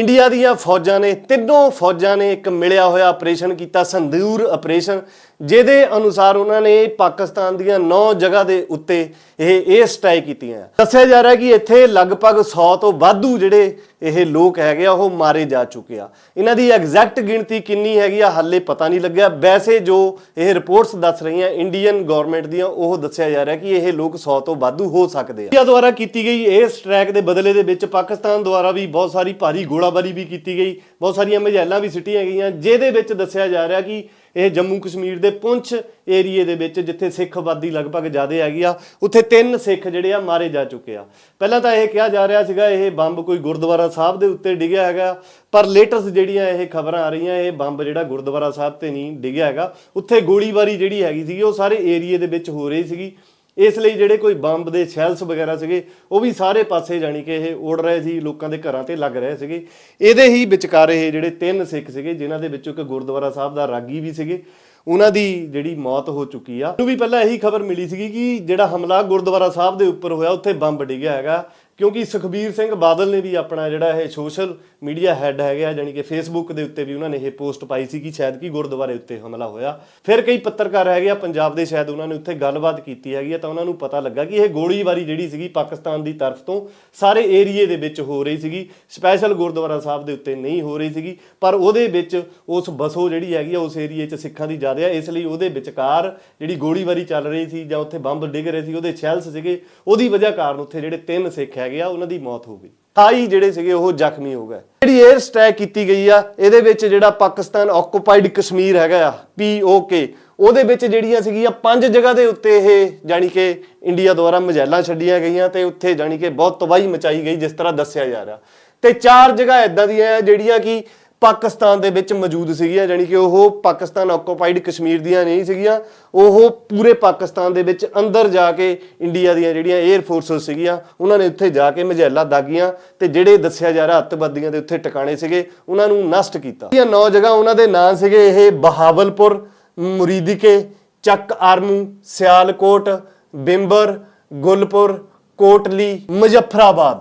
India ਦੀਆਂ ਫੌਜਾਂ ਨੇ, ਤਿੰਨੋਂ ਫੌਜਾਂ ਨੇ ਇੱਕ ਮਿਲਿਆ ਹੋਇਆ ਆਪਰੇਸ਼ਨ ਕੀਤਾ, ਸੰਦੂਰ ਆਪਰੇਸ਼ਨ ਜਿਹਦੇ ਅਨੁਸਾਰ ਉਹਨਾਂ ਨੇ ਪਾਕਿਸਤਾਨ ਦੀਆਂ 9 ਜਗ੍ਹਾ ਦੇ ਉੱਤੇ ਇਹ 에ਅਰ ਸਟ੍ਰਾਈਕ ਕੀਤੀਆਂ। ਦੱਸਿਆ ਜਾ ਰਿਹਾ ਕਿ ਇੱਥੇ ਲਗਭਗ 100 ਤੋਂ ਵਾਧੂ ਜਿਹੜੇ ਇਹ ਲੋਕ ਹੈਗੇ ਆ, ਉਹ ਮਾਰੇ ਜਾ ਚੁੱਕੇ ਆ। ਇਹਨਾਂ ਦੀ ਐਗਜ਼ੈਕਟ ਗਿਣਤੀ ਕਿੰਨੀ ਹੈਗੀ ਆ, ਹਾਲੇ ਪਤਾ ਨਹੀਂ ਲੱਗਿਆ। ਵੈਸੇ ਜੋ ਇਹ ਰਿਪੋਰਟਸ ਦੱਸ ਰਹੀਆਂ ਇੰਡੀਅਨ ਗਵਰਨਮੈਂਟ ਦੀਆਂ, ਉਹ ਦੱਸਿਆ ਜਾ ਰਿਹਾ ਕਿ ਇਹ ਲੋਕ 100 ਤੋਂ ਵਾਧੂ ਹੋ ਸਕਦੇ ਆ। ਇੰਡੀਆ ਦੁਆਰਾ ਕੀਤੀ ਗਈ ਇਹ ਸਟ੍ਰੈਕ ਦੇ ਬਦਲੇ ਦੇ ਵਿੱਚ ਪਾਕਿਸਤਾਨ ਦੁਆਰਾ ਵੀ ਬਹੁਤ ਸਾਰੀ ਭਾਰੀ ਗੋਲਾਬਾਰੀ ਵੀ ਕੀਤੀ ਗਈ। ਬਹੁਤ ਸਾਰੀਆਂ ਮਜ਼ੈਲਾਂ ਵੀ ਸਿੱਟੀਆਂ ਗਈਆਂ, ਜਿਹਦੇ ਵਿੱਚ ਦੱਸਿਆ ਜਾ ਰਿਹਾ ਕਿ ਇਹ ਜੰਮੂ ਕਸ਼ਮੀਰ ਦੇ ਪੁੰਛ ਏਰੀਏ ਦੇ ਵਿੱਚ, ਜਿੱਥੇ ਸਿੱਖ ਆਬਾਦੀ ਲਗਭਗ ਜ਼ਿਆਦਾ ਹੈਗੀ ਆ, ਉੱਥੇ ਤਿੰਨ ਸਿੱਖ ਜਿਹੜੇ ਆ ਮਾਰੇ ਜਾ ਚੁੱਕੇ ਆ। ਪਹਿਲਾਂ ਤਾਂ ਇਹ ਕਿਹਾ ਜਾ ਰਿਹਾ ਸੀਗਾ, ਇਹ ਬੰਬ ਕੋਈ ਗੁਰਦੁਆਰਾ ਸਾਹਿਬ ਦੇ ਉੱਤੇ ਡਿੱਗਿਆ ਹੈਗਾ, ਪਰ ਲੇਟੈਸਟ ਜਿਹੜੀਆਂ ਇਹ ਖਬਰਾਂ ਆ ਰਹੀਆਂ, ਇਹ ਬੰਬ ਜਿਹੜਾ ਗੁਰਦੁਆਰਾ ਸਾਹਿਬ ਤੇ ਨਹੀਂ ਡਿੱਗਿਆ ਹੈਗਾ। ਉੱਥੇ ਗੋਲੀਬਾਰੀ ਜਿਹੜੀ ਹੈਗੀ ਸੀਗੀ, ਉਹ ਸਾਰੇ ਏਰੀਏ ਦੇ ਵਿੱਚ ਹੋ ਰਹੀ ਸੀਗੀ। ਇਸ ਲਈ ਜਿਹੜੇ ਕੋਈ ਬੰਬ ਦੇ ਸ਼ੈਲਸ ਵਗੈਰਾ ਸੀਗੇ, ਉਹ ਵੀ ਸਾਰੇ ਪਾਸੇ ਜਾਣੀ ਕਿ ਇਹ ਉੜ ਰਹੇ ਸੀ, ਲੋਕਾਂ ਦੇ ਘਰਾਂ ਤੇ ਲੱਗ ਰਹੇ ਸੀਗੇ। ਇਹਦੇ ਹੀ ਵਿਚਕਾਰ ਇਹ ਜਿਹੜੇ ਤਿੰਨ ਸਿੱਖ ਸੀਗੇ, ਜਿਨ੍ਹਾਂ ਦੇ ਵਿੱਚੋਂ ਇੱਕ ਗੁਰਦੁਆਰਾ ਸਾਹਿਬ ਦਾ ਰਾਗੀ ਵੀ ਸੀਗੇ, ਉਹਨਾਂ ਦੀ ਜਿਹੜੀ ਮੌਤ ਹੋ ਚੁੱਕੀ ਆ। ਨੂੰ ਵੀ ਪਹਿਲਾਂ ਇਹੀ ਖਬਰ ਮਿਲੀ ਸੀਗੀ ਕਿ ਜਿਹੜਾ ਹਮਲਾ ਗੁਰਦੁਆਰਾ ਸਾਹਿਬ ਦੇ ਉੱਪਰ ਹੋਇਆ, ਉੱਥੇ ਬੰਬ ਡਿੱਗਿਆ ਹੈਗਾ। ਕਿਉਂਕਿ ਸੁਖਬੀਰ ਸਿੰਘ ਬਾਦਲ ਨੇ ਵੀ ਆਪਣਾ ਜਿਹੜਾ ਇਹ ਸੋਸ਼ਲ ਮੀਡੀਆ ਹੈੱਡ ਹੈਗਾ ਆ ਜਾਨੀ ਕਿ ਫੇਸਬੁੱਕ ਦੇ ਉੱਤੇ ਵੀ ਉਹਨਾਂ ਨੇ ਇਹ ਪੋਸਟ ਪਾਈ ਸੀ ਕਿ ਸ਼ਾਇਦ ਕਿ ਗੁਰਦੁਆਰੇ ਉੱਤੇ ਹਮਲਾ ਹੋਇਆ। ਫਿਰ ਕਈ ਪੱਤਰਕਾਰ ਹੈਗੇ ਆ, ਪੰਜਾਬ ਦੇ ਸ਼ਾਇਦ ਉਹਨਾਂ ਨੇ ਉੱਥੇ ਗੱਲਬਾਤ ਕੀਤੀ ਹੈਗੀ ਆ, ਤਾਂ ਉਹਨਾਂ ਨੂੰ ਪਤਾ ਲੱਗਾ ਕਿ ਇਹ ਗੋਲੀਬਾਰੀ ਜਿਹੜੀ ਸੀਗੀ ਪਾਕਿਸਤਾਨ ਦੀ ਤਰਫ ਤੋਂ ਸਾਰੇ ਏਰੀਏ ਦੇ ਵਿੱਚ ਹੋ ਰਹੀ ਸੀਗੀ। ਸਪੈਸ਼ਲ ਗੁਰਦੁਆਰਾ ਸਾਹਿਬ ਦੇ ਉੱਤੇ ਨਹੀਂ ਹੋ ਰਹੀ ਸੀਗੀ, ਪਰ ਉਹਦੇ ਵਿੱਚ ਉਸ ਬਸੋ ਜਿਹੜੀ ਹੈਗੀ ਆ, ਉਸ ਏਰੀਏ 'ਚ ਸਿੱਖਾਂ ਦੀ ਜ਼ਿਆਦਾ ਆ, ਇਸ ਲਈ ਉਹਦੇ ਵਿਚਕਾਰ ਜਿਹੜੀ ਗੋਲੀਬਾਰੀ ਚੱਲ ਰਹੀ ਸੀ ਜਾਂ ਉੱਥੇ ਬੰਬ ਡਿੱਗ ਰਹੇ ਸੀ, ਉਹਦੇ ਸ਼ੈਲਸ ਸੀਗੇ। ਉਹਦੀ ਵਜ੍ਹਾ ਕਾਰਨ ਉੱਥੇ ਜਿਹੜੇ ਤਿੰਨ ਸਿੱਖ ਹੈ ਆ ਉਹਨਾਂ ਦੀ ਮੌਤ ਹੋ ਗਈ। 28 ਜਿਹੜੇ ਸੀਗੇ, ਉਹ ਜ਼ਖਮੀ ਹੋ ਗਏ। ਜਿਹੜੀ 에ਅਰ ਸਟ੍ਰਾਈਕ ਕੀਤੀ ਗਈ ਆ, ਇਹਦੇ ਵਿੱਚ ਜਿਹੜਾ ਪਾਕਿਸਤਾਨ ਆਕੂਪਾਈਡ ਕਸ਼ਮੀਰ ਹੈਗਾ ਆ ਪੀਓਕੇ ਉਹਦੇ ਵਿੱਚ ਜਿਹੜੀਆਂ ਸੀਗੀਆਂ ਪੰਜ ਜਗ੍ਹਾ ਦੇ ਉੱਤੇ ਇਹ ਜਾਨੀ ਕਿ ਇੰਡੀਆ ਦੁਆਰਾ ਮਜੈਲਾਂ ਛੱਡੀਆਂ ਗਈਆਂ ਤੇ ਉੱਥੇ ਜਾਨੀ ਕਿ ਬਹੁਤ ਤਬਾਹੀ ਮਚਾਈ ਗਈ, ਜਿਸ ਤਰ੍ਹਾਂ ਦੱਸਿਆ ਜਾ ਰਿਹਾ। ਤੇ ਚਾਰ ਜਗ੍ਹਾ ਇਦਾਂ ਦੀਆਂ ਜਿਹੜੀਆਂ ਕਿ ਪਾਕਿਸਤਾਨ ਦੇ ਵਿੱਚ ਮੌਜੂਦ ਸੀਗੀਆਂ ਜਾਨੀ ਕਿ ਉਹ ਪਾਕਿਸਤਾਨ ਆਕੂਪਾਈਡ ਕਸ਼ਮੀਰ ਦੀਆਂ ਨਹੀਂ ਸੀਗੀਆਂ, ਉਹ ਪੂਰੇ ਪਾਕਿਸਤਾਨ ਦੇ ਵਿੱਚ ਅੰਦਰ ਜਾ ਕੇ ਇੰਡੀਆ ਦੀਆਂ ਜਿਹੜੀਆਂ 에ਅਰ ਫੋਰਸਸ ਸੀਗੀਆਂ, ਉਹਨਾਂ ਨੇ ਉੱਥੇ ਜਾ ਕੇ ਮਝੈਲਾ ਦਾਗੀਆਂ ਤੇ ਜਿਹੜੇ ਦੱਸਿਆ ਜਾ ਰਿਹਾ ਅੱਤਵਾਦੀਆਂ ਦੇ ਉੱਥੇ ਟਿਕਾਣੇ ਸੀਗੇ, ਉਹਨਾਂ ਨੂੰ ਨਸ਼ਟ ਕੀਤਾ। ਇਹ ਨੌ ਜਗ੍ਹਾ ਉਹਨਾਂ ਦੇ ਨਾਂ ਸੀਗੇ, ਇਹ ਬਹਾਵਲਪੁਰ, ਮੁਰੀਦੀਕੇ, ਚੱਕ ਆਰਮੂ, ਸਿਆਲਕੋਟ, ਬਿੰਬਰ, ਗੁਲਪੁਰ, ਕੋਟਲੀ, ਮੁਜ਼ੱਫਰਾਬਾਦ।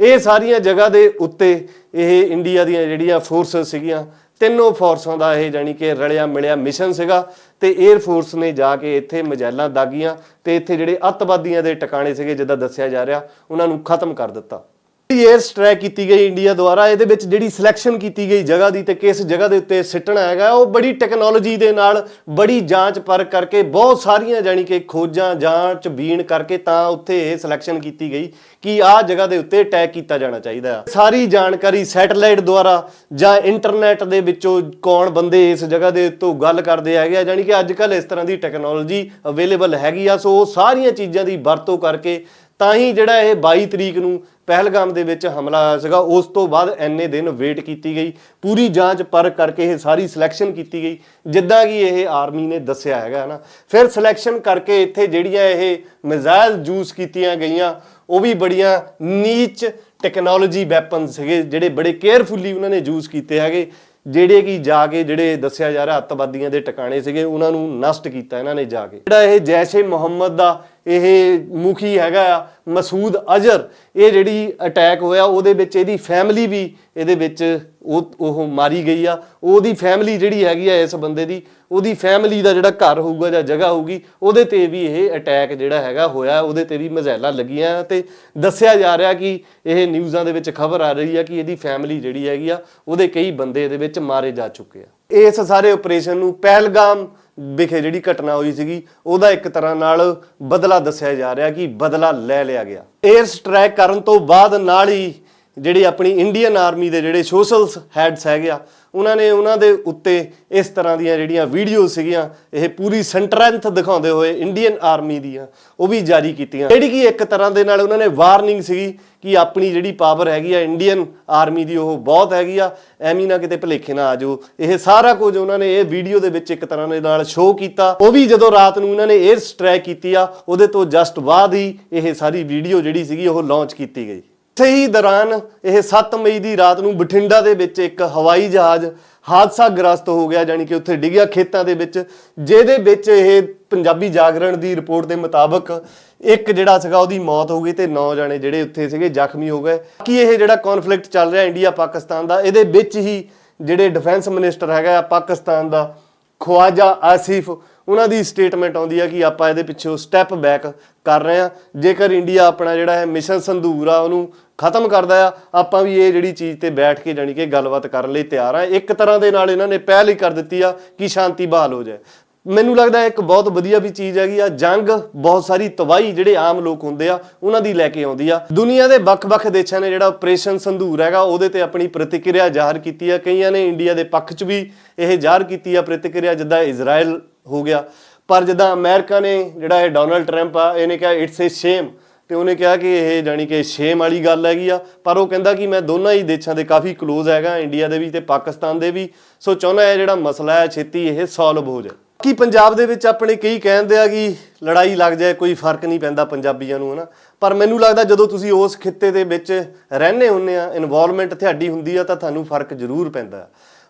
ਇਹ ਸਾਰੀਆਂ ਜਗ੍ਹਾ ਦੇ ਉੱਤੇ ਇਹ ਇੰਡੀਆ ਦੀਆਂ ਜਿਹੜੀਆਂ ਫੋਰਸਸ ਸੀਗੀਆਂ, ਤਿੰਨੋਂ ਫੋਰਸਾਂ ਦਾ ਇਹ ਜਾਨੀ ਕਿ ਰਲਿਆ ਮਿਲਿਆ ਮਿਸ਼ਨ ਸੀਗਾ ਤੇ 에ਅਰ ਫੋਰਸ ਨੇ ਜਾ ਕੇ ਇੱਥੇ ਮਜੈਲਾਂ ਦਾਗੀਆਂ ਤੇ ਇੱਥੇ ਜਿਹੜੇ ਅੱਤਵਾਦੀਆਂ ਦੇ ਟਿਕਾਣੇ ਸੀਗੇ, ਜਿੱਦਾਂ ਦੱਸਿਆ ਜਾ ਰਿਹਾ, ਉਹਨਾਂ ਨੂੰ ਖਤਮ ਕਰ ਦਿੱਤਾ। ਜਿਹੜੀ 에ਅਰ ਸਟ੍ਰਾਈਕ ਕੀਤੀ ਗਈ ਇੰਡੀਆ ਦੁਆਰਾ, ਇਹਦੇ ਵਿੱਚ ਜਿਹੜੀ ਸਿਲੈਕਸ਼ਨ ਕੀਤੀ ਗਈ ਜਗ੍ਹਾ ਦੀ ਤੇ ਕਿਸ ਜਗ੍ਹਾ ਦੇ ਉੱਤੇ ਸਿੱਟਣਾ ਹੈਗਾ, ਉਹ ਬੜੀ ਟੈਕਨੋਲੋਜੀ ਦੇ ਨਾਲ ਬੜੀ ਜਾਂਚ ਪਰ ਕਰਕੇ ਬਹੁਤ ਸਾਰੀਆਂ ਜਾਨੀ ਕਿ ਖੋਜਾਂ, ਜਾਂਚ, ਬੀਣ ਕਰਕੇ ਤਾਂ ਉੱਥੇ ਇਹ ਸਿਲੈਕਸ਼ਨ ਕੀਤੀ ਗਈ ਕਿ ਆਹ ਜਗ੍ਹਾ ਦੇ ਉੱਤੇ ਅਟੈਕ ਕੀਤਾ ਜਾਣਾ ਚਾਹੀਦਾ ਹੈ। ਸਾਰੀ ਜਾਣਕਾਰੀ ਸੈਟਲਾਈਟ ਦੁਆਰਾ ਜਾਂ ਇੰਟਰਨੈਟ ਦੇ ਵਿੱਚੋਂ ਕੌਣ ਬੰਦੇ ਇਸ ਜਗ੍ਹਾ ਦੇ ਉੱਤੋਂ ਗੱਲ ਕਰਦੇ ਹੈਗੇ ਆ ਜਾਨੀ ਕਿ ਅੱਜ ਕੱਲ ਇਸ ਤਰ੍ਹਾਂ ਦੀ ਟੈਕਨੋਲੋਜੀ ਅਵੇਲੇਬਲ ਹੈਗੀ ਆ, ਸੋ ਉਹ ਸਾਰੀਆਂ ਚੀਜ਼ਾਂ ਦੀ ਵਰਤੋਂ ਕਰਕੇ ਤਾਂ ਹੀ ਜਿਹੜਾ ਇਹ 22 ਤਰੀਕ ਨੂੰ ਪਹਿਲਗਾਮ ਦੇ ਵਿੱਚ ਹਮਲਾ ਆਇਆ ਸੀਗਾ, ਉਸ ਤੋਂ ਬਾਅਦ ਐਨੇ ਦਿਨ ਵੇਟ ਕੀਤੀ ਗਈ। ਪੂਰੀ ਜਾਂਚ ਪਰ ਕਰਕੇ ਇਹ ਸਾਰੀ ਸਿਲੈਕਸ਼ਨ ਕੀਤੀ ਗਈ। ਜਿੱਦਾਂ ਕਿ ਇਹ ਆਰਮੀ ਨੇ ਦੱਸਿਆ ਹੈਗਾ ਨਾ ਫਿਰ ਸਿਲੈਕਸ਼ਨ ਕਰਕੇ ਇੱਥੇ ਜਿਹੜੀਆਂ ਇਹ ਮਿਜ਼ਾਈਲ ਯੂਜ਼ ਕੀਤੀਆਂ ਗਈਆਂ, ਉਹ ਵੀ ਬੜੀਆਂ ਨੀਚ ਟੈਕਨੋਲੋਜੀ ਵੈਪਨ ਸੀਗੇ, ਜਿਹੜੇ ਬੜੇ ਕੇਅਰਫੁਲੀ ਉਹਨਾਂ ਨੇ ਯੂਜ਼ ਕੀਤੇ ਹੈਗੇ, ਜਿਹੜੇ ਕਿ ਜਾ ਕੇ ਜਿਹੜੇ ਦੱਸਿਆ ਜਾ ਰਿਹਾ ਅੱਤਵਾਦੀਆਂ ਦੇ ਟਿਕਾਣੇ ਸੀਗੇ, ਉਹਨਾਂ ਨੂੰ ਨਸ਼ਟ ਕੀਤਾ ਇਹਨਾਂ ਨੇ ਜਾ ਕੇ। ਜਿਹੜਾ ਇਹ ਜੈਸ਼ੇ ਮੁਹੰਮਦ ਦਾ ਇਹ ਮੁਖੀ ਹੈਗਾ ਆ, ਮਸੂਦ ਅਜ਼ਰ ਇਹ ਜਿਹੜੀ ਅਟੈਕ ਹੋਇਆ, ਉਹਦੇ ਵਿੱਚ ਇਹਦੀ ਫੈਮਿਲੀ ਵੀ ਇਹਦੇ ਵਿੱਚ ਉਹ ਉਹ ਮਾਰੀ ਗਈ ਆ। ਉਹਦੀ ਫੈਮਿਲੀ ਜਿਹੜੀ ਹੈਗੀ ਆ ਇਸ ਬੰਦੇ ਦੀ, ਉਹਦੀ ਫੈਮਿਲੀ ਦਾ ਜਿਹੜਾ ਘਰ ਹੋਊਗਾ ਜਾਂ ਜਗ੍ਹਾ ਹੋਊਗੀ, ਉਹਦੇ ਤੇ ਵੀ ਇਹ ਅਟੈਕ ਜਿਹੜਾ ਹੈਗਾ ਹੋਇਆ, ਉਹਦੇ ਤੇ ਵੀ ਮਜ਼ੈਲਾਂ ਲੱਗੀਆਂ। ਤੇ ਦੱਸਿਆ ਜਾ ਰਿਹਾ ਕਿ ਇਹ ਨਿਊਜ਼ਾਂ ਦੇ ਵਿੱਚ ਖਬਰ ਆ ਰਹੀ ਆ ਕਿ ਇਹਦੀ ਫੈਮਿਲੀ ਜਿਹੜੀ ਹੈਗੀ ਆ, ਉਹਦੇ ਕਈ ਬੰਦੇ ਇਹਦੇ ਵਿੱਚ ਮਾਰੇ ਜਾ ਚੁੱਕੇ ਆ। ਇਸ ਸਾਰੇ ਆਪਰੇਸ਼ਨ ਨੂੰ ਪਹਿਲਗਾਮ ਵਿਖੇ ਜਿਹੜੀ ਘਟਨਾ ਹੋਈ ਸੀਗੀ, ਉਹਦਾ ਇੱਕ ਤਰ੍ਹਾਂ ਨਾਲ ਬਦਲਾ ਦੱਸਿਆ ਜਾ ਰਿਹਾ ਕਿ ਬਦਲਾ ਲੈ ਲਿਆ ਗਿਆ। 에ਅਰ ਸਟ੍ਰਾਈਕ ਕਰਨ ਤੋਂ ਬਾਅਦ ਨਾਲ ਹੀ ਜਿਹੜੀ ਆਪਣੀ ਇੰਡੀਅਨ ਆਰਮੀ ਦੇ ਜਿਹੜੇ ਸੋਸ਼ਲ ਹੈਡਸ ਹੈਗੇ ਆ ਉਹਨਾਂ ਨੇ ਉਹਨਾਂ ਦੇ ਉੱਤੇ ਇਸ ਤਰ੍ਹਾਂ ਦੀਆਂ ਜਿਹੜੀਆਂ ਵੀਡੀਓ ਸੀਗੀਆਂ, ਇਹ ਪੂਰੀ ਸੈਂਟਰੈਂਥ ਦਿਖਾਉਂਦੇ ਹੋਏ ਇੰਡੀਅਨ ਆਰਮੀ ਦੀਆਂ, ਉਹ ਵੀ ਜਾਰੀ ਕੀਤੀਆਂ। ਜਿਹੜੀ ਕਿ ਇੱਕ ਤਰ੍ਹਾਂ ਦੇ ਨਾਲ ਉਹਨਾਂ ਨੇ ਵਾਰਨਿੰਗ ਸੀਗੀ ਕਿ ਆਪਣੀ ਜਿਹੜੀ ਪਾਵਰ ਹੈਗੀ ਆ ਇੰਡੀਅਨ ਆਰਮੀ ਦੀ ਉਹ ਬਹੁਤ ਹੈਗੀ ਆ, ਐਵੇਂ ਨਾ ਕਿਤੇ ਭਲੇਖੇ ਨਾ ਆਜੋ ਇਹ ਸਾਰਾ ਕੁਝ ਉਹਨਾਂ ਨੇ ਇਹ ਵੀਡੀਓ ਦੇ ਵਿੱਚ ਇੱਕ ਤਰ੍ਹਾਂ ਦੇ ਨਾਲ ਸ਼ੋਅ ਕੀਤਾ। ਉਹ ਵੀ ਜਦੋਂ ਰਾਤ ਨੂੰ ਉਹਨਾਂ ਨੇ 에ਅਰ ਸਟ੍ਰਾਈਕ ਕੀਤੀ ਆ, ਉਹਦੇ ਤੋਂ ਜਸਟ ਬਾਅਦ ਹੀ ਇਹ ਸਾਰੀ ਵੀਡੀਓ ਜਿਹੜੀ ਸੀਗੀ ਉਹ ਲਾਂਚ ਕੀਤੀ ਗਈ। ਇਸੇ ਹੀ ਦੌਰਾਨ ਇਹ 7 ਮਈ ਦੀ ਰਾਤ ਨੂੰ ਬਠਿੰਡਾ ਦੇ ਵਿੱਚ ਇੱਕ ਹਵਾਈ ਜਹਾਜ਼ ਹਾਦਸਾ ਗ੍ਰਸਤ ਹੋ ਗਿਆ ਜਾਨੀ ਕਿ ਉੱਥੇ ਡਿੱਗਿਆ ਖੇਤਾਂ ਦੇ ਵਿੱਚ, ਜਿਹਦੇ ਵਿੱਚ ਇਹ ਪੰਜਾਬੀ ਜਾਗਰਣ ਦੀ ਰਿਪੋਰਟ ਦੇ ਮੁਤਾਬਕ ਇੱਕ ਜਿਹੜਾ ਸੀਗਾ ਉਹਦੀ ਮੌਤ ਹੋ ਗਈ ਤੇ 9 ਜਣੇ ਜਿਹੜੇ ਉੱਥੇ ਸੀਗੇ ਜ਼ਖਮੀ ਹੋ ਗਏ। ਕੀ ਇਹ ਜਿਹੜਾ ਕਨਫਲਿਕਟ ਚੱਲ ਰਿਹਾ ਇੰਡੀਆ ਪਾਕਿਸਤਾਨ ਦਾ, ਇਹਦੇ ਵਿੱਚ ਹੀ ਜਿਹੜੇ ਡਿਫੈਂਸ ਮਿਨਿਸਟਰ ਹੈਗਾ ਪਾਕਿਸਤਾਨ ਦਾ, ਖਵਾਜਾ ਆਸਿਫ, ਉਹਨਾਂ ਦੀ ਸਟੇਟਮੈਂਟ ਆਉਂਦੀ ਹੈ ਕਿ ਆਪਾਂ ਇਹਦੇ ਪਿੱਛੇ ਸਟੈਪ ਬੈਕ ਕਰ ਰਹੇ ਹਾਂ ਜੇਕਰ ਇੰਡੀਆ ਆਪਣਾ ਜਿਹੜਾ ਹੈ ਮਿਸ਼ਨ ਸੰਧੂਰ ਆ, ਉਹਨੂੰ ਖਤਮ ਕਰਦਾ ਆ, ਆਪਾਂ ਵੀ ਇਹ ਜਿਹੜੀ ਚੀਜ਼ ਤੇ ਬੈਠ ਕੇ ਜਾਣੀ ਕਿ ਗੱਲਬਾਤ ਕਰਨ ਲਈ ਤਿਆਰ ਆ। ਇੱਕ ਤਰ੍ਹਾਂ ਦੇ ਨਾਲ ਇਹਨਾਂ ਨੇ ਪਹਿਲ ਹੀ ਕਰ ਦਿੱਤੀ ਆ ਕਿ ਸ਼ਾਂਤੀ ਬਹਾਲ ਹੋ ਜਾਏ। ਮੈਨੂੰ ਲੱਗਦਾ ਇੱਕ ਬਹੁਤ ਵਧੀਆ ਵੀ ਚੀਜ਼ ਹੈਗੀ ਆ, ਜੰਗ, ਬਹੁਤ ਸਾਰੀ ਤਬਾਹੀ ਜਿਹੜੇ ਆਮ ਲੋਕ ਹੁੰਦੇ ਆ, ਉਹਨਾਂ ਦੀ ਲੈ ਕੇ ਆਉਂਦੀ ਆ। ਦੁਨੀਆ ਦੇ ਵੱਖ-ਵੱਖ ਦੇਸ਼ਾਂ ਨੇ ਜਿਹੜਾ ਆਪਰੇਸ਼ਨ ਸੰਧੂਰ ਹੈਗਾ, ਉਹਦੇ ਤੇ ਆਪਣੀ ਪ੍ਰਤੀਕਿਰਿਆ ਜ਼ਾਹਰ ਕੀਤੀ ਆ। ਕਈਆਂ ਨੇ ਇੰਡੀਆ ਦੇ ਪੱਖ 'ਚ ਵੀ ਇਹ ਜ਼ਾਹਰ ਕੀਤੀ ਆ ਪ੍ਰਤੀਕਿਰਿਆ, ਜਿੱਦਾਂ ਇਜ਼ਰਾਈਲ ਹੋ ਗਿਆ। ਪਰ ਜਿੱਦਾਂ ਅਮਰੀਕਾ ਨੇ ਜਿਹੜਾ ਇਹ ਡੋਨਲਡ ਟਰੰਪ ਆ, ਇਹਨੇ ਕਿਹਾ ਇਟਸ ਏ ਸ਼ੇਮ ਤੇ ਉਹਨੇ ਕਿਹਾ ਕਿ ਇਹ ਜਾਣੀ ਕਿ ਸ਼ੇਮ ਵਾਲੀ ਗੱਲ ਹੈਗੀ ਆ। ਪਰ ਉਹ ਕਹਿੰਦਾ ਕਿ ਮੈਂ ਦੋਨਾਂ ਹੀ ਦੇਸ਼ਾਂ ਦੇ ਕਾਫੀ ক্লোਜ਼ ਹੈਗਾ, ਇੰਡੀਆ ਦੇ ਵੀ ਤੇ ਪਾਕਿਸਤਾਨ ਦੇ ਵੀ। ਸੋ ਚਾਹੁੰਦਾ ਹੈ ਜਿਹੜਾ ਮਸਲਾ ਹੈ, ਛੇਤੀ ਇਹ ਸੋਲਵ ਹੋ ਜਾਏ। ਕੀ ਪੰਜਾਬ ਦੇ ਵਿੱਚ ਆਪਣੇ ਕਈ ਕਹਿੰਦੇ ਆ ਕਿ ਲੜਾਈ ਲੱਗ ਜਾਏ, ਕੋਈ ਫ਼ਰਕ ਨਹੀਂ ਪੈਂਦਾ ਪੰਜਾਬੀਆਂ ਨੂੰ, ਹਨਾ? ਪਰ ਮੈਨੂੰ ਲੱਗਦਾ ਜਦੋਂ ਤੁਸੀਂ ਉਸ ਖਿੱਤੇ ਦੇ ਵਿੱਚ ਰਹਿੰਦੇ ਹੁੰਦੇ ਆ ਇਨਵੋਲਵਮੈਂਟ ਤੁਹਾਡੀ ਹੁੰਦੀ ਆ, ਤਾਂ ਤੁਹਾਨੂੰ ਫ਼ਰਕ ਜ਼ਰੂਰ ਪੈਂਦਾ। ਆ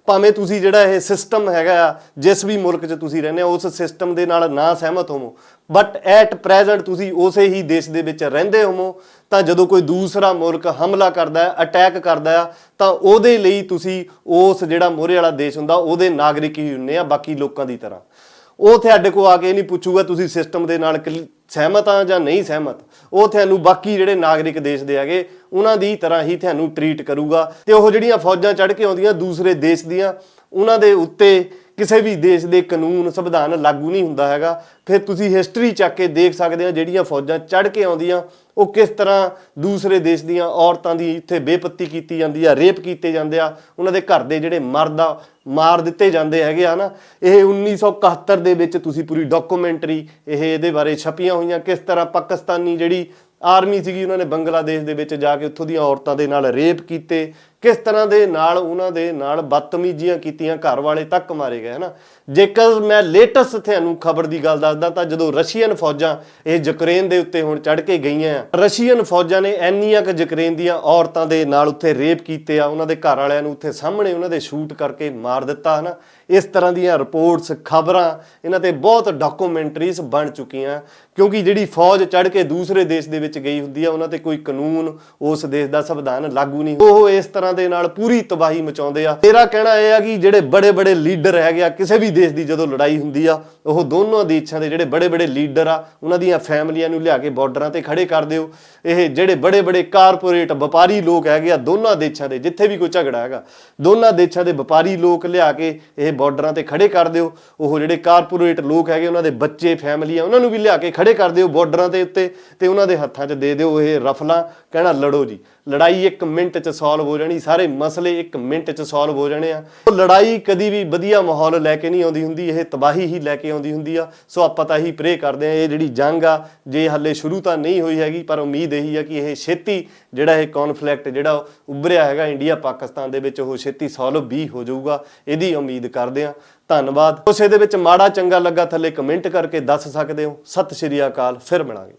ਭਾਵੇਂ ਤੁਸੀਂ ਜਿਹੜਾ ਇਹ ਸਿਸਟਮ ਹੈਗਾ ਆ, ਜਿਸ ਵੀ ਮੁਲਕ 'ਚ ਤੁਸੀਂ ਰਹਿੰਦੇ ਹੋ, ਉਸ ਸਿਸਟਮ ਦੇ ਨਾਲ ਨਾ ਸਹਿਮਤ ਹੋਵੋ। ਬਟ ਐਟ ਪ੍ਰੈਜ਼ੈਂਟ ਤੁਸੀਂ ਉਸੇ ਹੀ ਦੇਸ਼ ਦੇ ਵਿੱਚ ਰਹਿੰਦੇ ਹੋਵੋ, ਤਾਂ ਜਦੋਂ ਕੋਈ ਦੂਸਰਾ ਮੁਲਕ ਹਮਲਾ ਕਰਦਾ ਹੈ ਅਟੈਕ ਕਰਦਾ ਆ ਤਾਂ ਉਹਦੇ ਲਈ ਤੁਸੀਂ ਉਸ ਜਿਹੜਾ ਮੋਹਰੇ ਵਾਲਾ ਦੇਸ਼ ਹੁੰਦਾ, ਉਹਦੇ ਨਾਗਰਿਕ ਹੀ ਹੁੰਨੇ ਆ, ਬਾਕੀ ਲੋਕਾਂ ਦੀ ਤਰ੍ਹਾਂ। ਉਹ ਤੁਹਾਡੇ ਕੋਲ ਆ ਕੇ ਨਹੀਂ ਪੁੱਛੂਗਾ ਤੁਸੀਂ ਸਿਸਟਮ ਦੇ ਨਾਲ ਕਲੀ- ਸਹਿਮਤ ਆ ਜਾਂ ਨਹੀਂ ਸਹਿਮਤ। ਉਹ ਤੁਹਾਨੂੰ ਬਾਕੀ ਜਿਹੜੇ ਨਾਗਰਿਕ ਦੇਸ਼ ਦੇ ਹੈਗੇ, ਉਹਨਾਂ ਦੀ ਤਰ੍ਹਾਂ ਹੀ ਤੁਹਾਨੂੰ ਟਰੀਟ ਕਰੂਗਾ। ਤੇ ਉਹ ਜਿਹੜੀਆਂ ਫੌਜਾਂ ਚੜ੍ਹ ਕੇ ਆਉਂਦੀਆਂ ਦੂਸਰੇ ਦੇਸ਼ ਦੀਆਂ, ਉਹਨਾਂ ਦੇ ਉੱਤੇ ਕਿਸੇ ਵੀ ਦੇਸ਼ ਦੇ ਕਾਨੂੰਨ ਸੰਵਿਧਾਨ ਲਾਗੂ ਨਹੀਂ ਹੁੰਦਾ ਹੈਗਾ। ਫਿਰ ਤੁਸੀਂ ਹਿਸਟਰੀ ਚੱਕ ਕੇ ਦੇਖ ਸਕਦੇ ਹੋ ਜਿਹੜੀਆਂ ਫੌਜਾਂ ਚੜ੍ਹ ਕੇ ਆਉਂਦੀਆਂ, ਉਹ ਕਿਸ ਤਰ੍ਹਾਂ ਦੂਸਰੇ ਦੇਸ਼ ਦੀਆਂ ਔਰਤਾਂ ਦੀ ਇੱਥੇ ਬੇਪੱਤੀ ਕੀਤੀ ਜਾਂਦੀ ਆ, ਰੇਪ ਕੀਤੇ ਜਾਂਦੇ ਆ, ਉਹਨਾਂ ਦੇ ਘਰ ਦੇ ਜਿਹੜੇ ਮਰਦ ਆ, ਮਾਰ ਦਿੱਤੇ ਜਾਂਦੇ ਹੈਗੇ ਆ ਨਾ। ਇਹ 1971 ਦੇ ਵਿੱਚ ਤੁਸੀਂ ਪੂਰੀ ਡਾਕੂਮੈਂਟਰੀ ਇਹ ਇਹਦੇ ਬਾਰੇ ਛਪੀਆਂ ਹੋਈਆਂ, ਕਿਸ ਤਰ੍ਹਾਂ ਪਾਕਿਸਤਾਨੀ ਜਿਹੜੀ ਆਰਮੀ ਸੀਗੀ, ਉਹਨਾਂ ਨੇ ਬੰਗਲਾਦੇਸ਼ ਦੇ ਵਿੱਚ ਜਾ ਕੇ ਉੱਥੋਂ ਦੀਆਂ ਔਰਤਾਂ ਦੇ ਨਾਲ ਰੇਪ ਕੀਤੇ ਕਿਸ ਤਰ੍ਹਾਂ ਦੇ ਨਾਲ ਉਹਨਾਂ ਦੇ ਨਾਲ ਬਦਤਮੀਜ਼ੀਆਂ ਕੀਤੀਆਂ ਘਰ ਵਾਲੇ ਤੱਕ ਮਾਰੇ ਗਏ, ਹਨਾ? ਜੇਕਰ ਮੈਂ ਲੇਟੈਸਟ ਤੁਹਾਨੂੰ ਖਬਰ ਦੀ ਗੱਲ ਦੱਸਦਾ ਤਾਂ ਜਦੋਂ ਰਸ਼ੀਅਨ ਫੌਜਾਂ ਇਹ ਯੂਕਰੇਨ ਦੇ ਉੱਤੇ ਹੁਣ ਚੜ ਕੇ ਗਈਆਂ ਆ, ਰਸ਼ੀਅਨ ਫੌਜਾਂ ਨੇ ਇੰਨੀਆਂ ਕੁ ਯੂਕਰੇਨ ਦੀਆਂ ਔਰਤਾਂ ਦੇ ਨਾਲ ਉੱਥੇ ਰੇਪ ਕੀਤੇ ਆ, ਉਹਨਾਂ ਦੇ ਘਰ ਵਾਲਿਆਂ ਨੂੰ ਉੱਥੇ ਸਾਹਮਣੇ ਉਹਨਾਂ ਦੇ ਸ਼ੂਟ ਕਰਕੇ ਮਾਰ ਦਿੱਤਾ, ਹਨਾ? ਇਸ ਤਰ੍ਹਾਂ ਦੀਆਂ ਰਿਪੋਰਟਸ ਖਬਰਾਂ, ਇਹਨਾਂ ਤੇ ਬਹੁਤ ਡਾਕੂਮੈਂਟਰੀਜ਼ ਬਣ ਚੁੱਕੀਆਂ, ਕਿਉਂਕਿ ਜਿਹੜੀ ਫੌਜ ਚੜ ਕੇ ਦੂਸਰੇ ਦੇਸ਼ ਦੇ ਵਿੱਚ ਗਈ ਹੁੰਦੀ ਆ, ਉਹਨਾਂ ਤੇ ਕੋਈ ਕਾਨੂੰਨ ਉਸ ਦੇਸ਼ ਦਾ ਸੰਵਿਧਾਨ ਲਾਗੂ ਨਹੀਂ, ਉਹ ਇਸ ਤਰ੍ਹਾਂ ਦੇ ਨਾਲ ਪੂਰੀ ਤਬਾਹੀ ਮਚਾਉਂਦੇ ਆ। ਤੇਰਾ ਕਹਿਣਾ ਇਹ ਆ ਕਿ ਜਿਹੜੇ ਬੜੇ ਬੜੇ ਲੀਡਰ ਹੈਗੇ ਆ, ਕਿਸੇ ਵੀ ਦੇਸ਼ ਦੀ ਜਦੋਂ ਲੜਾਈ ਹੁੰਦੀ ਆ, ਉਹ ਦੋਨੋਂ ਦੇਸ਼ਾਂ ਦੇ ਜਿਹੜੇ ਬੜੇ ਬੜੇ ਲੀਡਰ ਆ, ਉਹਨਾਂ ਦੀਆਂ ਫੈਮਲੀਆਂ ਨੂੰ ਲਿਆ ਕੇ ਬਾਰਡਰਾਂ ਤੇ ਖੜੇ ਕਰ ਦਿਓ। ਇਹ ਜਿਹੜੇ ਬੜੇ ਬੜੇ ਕਾਰਪੋਰੇਟ ਵਪਾਰੀ ਲੋਕ ਹੈਗੇ ਆ, ਦੋਨਾਂ ਦੇਸ਼ਾਂ ਦੇ, ਜਿੱਥੇ ਵੀ ਕੋਈ ਝਗੜਾ ਹੈਗਾ, ਦੋਨਾਂ ਦੇਸ਼ਾਂ ਦੇ ਵਪਾਰੀ ਲੋਕ ਲਿਆ ਕੇ ਇਹ ਬਾਰਡਰਾਂ ਤੇ ਖੜੇ ਕਰ ਦਿਓ। ਉਹ ਜਿਹੜੇ ਕਾਰਪੋਰੇਟ ਲੋਕ ਹੈਗੇ, ਉਹਨਾਂ ਦੇ ਬੱਚੇ, ਫੈਮਲੀਆਂ, ਉਹਨਾਂ ਨੂੰ ਵੀ ਲਿਆ ਕੇ ਖੜੇ ਕਰ ਦਿਓ ਬਾਰਡਰਾਂ ਦੇ ਉੱਤੇ ਤੇ ਉਹਨਾਂ ਦੇ ਹੱਥਾਂ 'ਚ ਦੇ ਦਿਓ ਇਹ ਰਫਲਾਂ। ਕਹਿਣਾ ਲੜੋ ਜੀ। ਲੜਾਈ ਇੱਕ ਮਿੰਟ 'ਚ ਸੋਲਵ ਹੋ ਜਾਣੀ, ਸਾਰੇ ਮਸਲੇ ਇੱਕ ਮਿੰਟ 'ਚ ਸੋਲਵ ਹੋ ਜਾਣੇ ਆ। ਉਹ ਲੜਾਈ ਕਦੀ ਵੀ ਵਧੀਆ ਮਾਹੌਲ ਲੈ ਕੇ ਨਹੀਂ ਆਉਂਦੀ ਹੁੰਦੀ, ਇਹ ਤਬਾਹੀ ਹੀ ਲੈ ਕੇ ਆਉਂਦੀ ਹੁੰਦੀ ਆ। ਸੋ ਆਪਾਂ ਤਾਂ ਹੀ ਪ੍ਰੇ ਕਰਦੇ ਆ, ਇਹ ਜਿਹੜੀ ਜੰਗ ਆ, ਜੇ ਹੱਲੇ ਸ਼ੁਰੂ ਤਾਂ ਨਹੀਂ ਹੋਈ ਹੈਗੀ, ਪਰ ਉਮੀਦ ਇਹੀ ਆ ਕਿ ਇਹ ਛੇਤੀ ਜਿਹੜਾ ਇਹ ਕਨਫਲਿਕਟ ਜਿਹੜਾ ਉੱਭਰਿਆ ਹੈਗਾ ਇੰਡੀਆ ਪਾਕਿਸਤਾਨ ਦੇ ਵਿੱਚ, ਉਹ ਛੇਤੀ ਸੋਲਵ ਵੀ ਹੋ ਜਾਊਗਾ, ਇਹਦੀ ਉਮੀਦ ਕਰਦੇ ਆ। ਧੰਨਵਾਦ। ਉਸ ਇਹਦੇ ਵਿੱਚ ਮਾੜਾ ਚੰਗਾ ਲੱਗਾ, ਥੱਲੇ ਕਮੈਂਟ ਕਰਕੇ ਦੱਸ ਸਕਦੇ ਹੋ। ਸਤਿ ਸ਼੍ਰੀ ਅਕਾਲ, ਫਿਰ ਮਿਲਾਂਗੇ।